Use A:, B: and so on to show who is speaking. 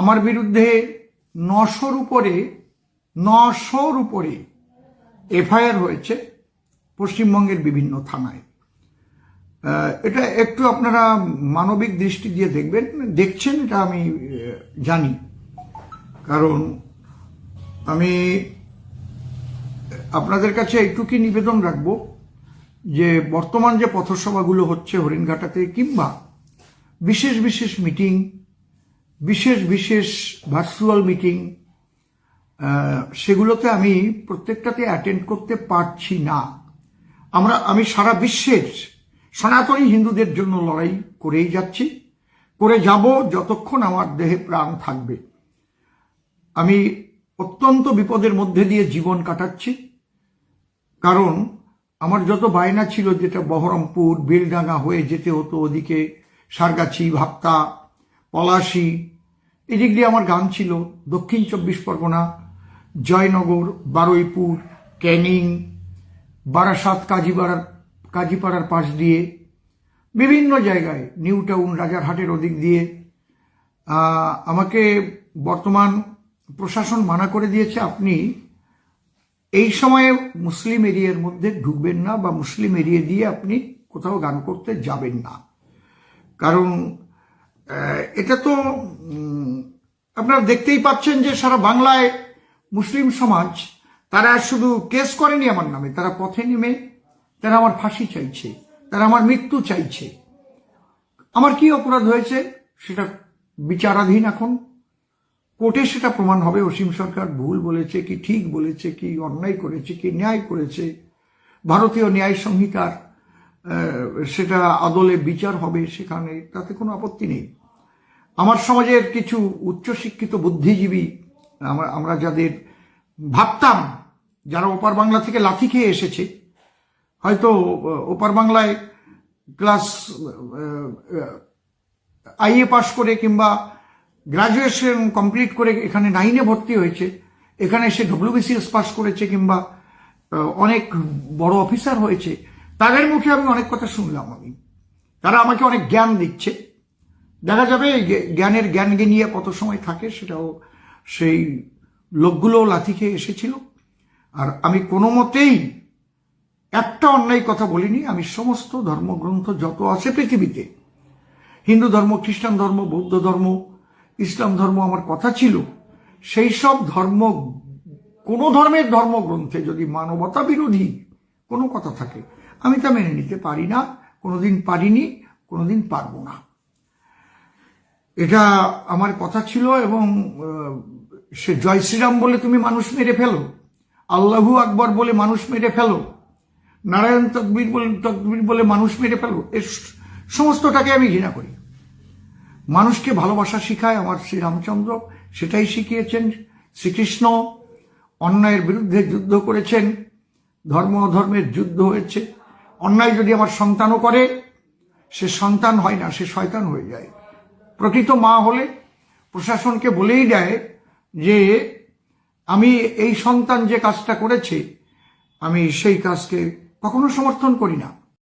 A: আমার বিরুদ্ধে নশোর উপরে নশোর উপরে এফআইআর হয়েছে পশ্চিমবঙ্গের বিভিন্ন থানায়। এটা একটু আপনারা মানবিক দৃষ্টি দিয়ে দেখবেন, দেখছেন এটা আমি জানি। কারণ আমি আপনাদের কাছে এইটুকুই নিবেদন রাখব যে বর্তমান যে পথসভাগুলো হচ্ছে হরিণঘাটাতে কিংবা বিশেষ বিশেষ মিটিং বিশেষ বিশেষ ভার্চুয়াল মিটিং সেগুলোতে আমি প্রত্যেকটাতে অ্যাটেন্ড করতে পারছি না। আমরা, আমি সারা বিশ্বের সনাতনী হিন্দুদের জন্য লড়াই করেই যাচ্ছি। করে যাব যতক্ষণ আমার দেহে প্রাণ থাকবে। আমি অত্যন্ত বিপদের মধ্যে দিয়ে জীবন কাটাচ্ছি। কারণ আমার যত বায়না ছিল যেটা বহরমপুর, বেলডাঙ্গা হয়ে যেতে হতো, ওদিকে সারগাছি ভাপ্তা পলাশি। দিয়ে আমার গান ছিল দক্ষিণ চব্বিশ পরগনা, জয়নগর, বারুইপুর, ক্যানিং, বারাসাত, কাজীপাড়ার কাজীপাড়ার পাশ দিয়ে, বিভিন্ন জায়গায়, নিউ টাউন, রাজারহাটের ওদিক দিয়ে আমাকে বর্তমান প্রশাসন মানা করে দিয়েছে আপনি এই সময়ে মুসলিম এরিয়ার মধ্যে ঢুকবেন না বা মুসলিম এরিয়া দিয়ে আপনি কোথাও গান করতে যাবেন না। কারণ এটা তো আপনারা দেখতেই পাচ্ছেন যে সারা বাংলায় মুসলিম সমাজ, তারা শুধু কেস করেনি আমার নামে, তারা পথে নেমে, তারা আমার ফাঁসি চাইছে, তারা আমার মৃত্যু চাইছে। আমার কি অপরাধ হয়েছে সেটা বিচারাধীন এখন। কোর্টে সেটা প্রমাণ হবে, অসীম সরকার ভুল বলেছে কি ঠিক বলেছে কি অন্যায় করেছে কি ন্যায় করেছে। ভারতীয় ন্যায় সংহিতার সেটা আদলে বিচার হবে সেখানে, তাতে কোনো আপত্তি নেই। আমার সমাজের কিছু উচ্চশিক্ষিত বুদ্ধিজীবী, আমরা আমরা যাদের ভাবতাম যারা ওপার বাংলা থেকে লাথি খেয়ে এসেছে, হয়তো ওপার বাংলায় ক্লাস আইএ পাশ করে কিংবা গ্রাজুয়েশন কমপ্লিট করে এখানে নাইনে ভর্তি হয়েছে, এখানে সে ডব্লিউবিসিএস পাস করেছে কিংবা অনেক বড় অফিসার হয়েছে, তাদের মুখে আমি অনেক কথা শুনলাম আমি। তারা আমাকে অনেক জ্ঞান দিচ্ছে। দেখা যাবে জ্ঞানের জ্ঞান নিয়ে কত সময় থাকে সেটাও সেই লোকগুলো লাথি খেয়ে এসেছিল। আর আমি কোনো মতেই একটা অন্যায় কথা বলিনি। আমি সমস্ত ধর্মগ্রন্থ যত আছে পৃথিবীতে, হিন্দু ধর্ম, খ্রিস্টান ধর্ম, বৌদ্ধ ধর্ম, ইসলাম ধর্ম আমার কথা ছিল, সেই সব ধর্ম, কোনো ধর্মের ধর্মগ্রন্থে যদি মানবতা বিরোধী কোনো কথা থাকে, আমি তা মেনে নিতে পারি না, কোনোদিন পারিনি, কোনোদিন পারব না। এটা আমার কথা ছিল এবং সে জয় শ্রীরাম বলে তুমি মানুষ মেরে ফেলো। আল্লাহু আকবর বলে মানুষ মেরে ফেলো। নারায়ণ তকবির বলে তকবির বলে মানুষ মেরে ফেলো। এর সমস্তটাকে আমি ঘৃণা করি। মানুষকে ভালোবাসা শিখায় আমার শ্রীরামচন্দ্র। সেটাই শিখিয়েছেন। শ্রীকৃষ্ণ অন্যায়ের বিরুদ্ধে যুদ্ধ করেছেন। ধর্ম অধর্মের যুদ্ধ হয়েছে। অন্যায় যদি আমার সন্তানও করে, সে সন্তান হয় না, সে শয়তান হয়ে যায়। প্রকৃত মা হলে প্রশাসনকে বলেই দেয় যে আমি এই সন্তান যে কাজটা করেছে, আমি সেই কাজকে কখনো সমর্থন করি না।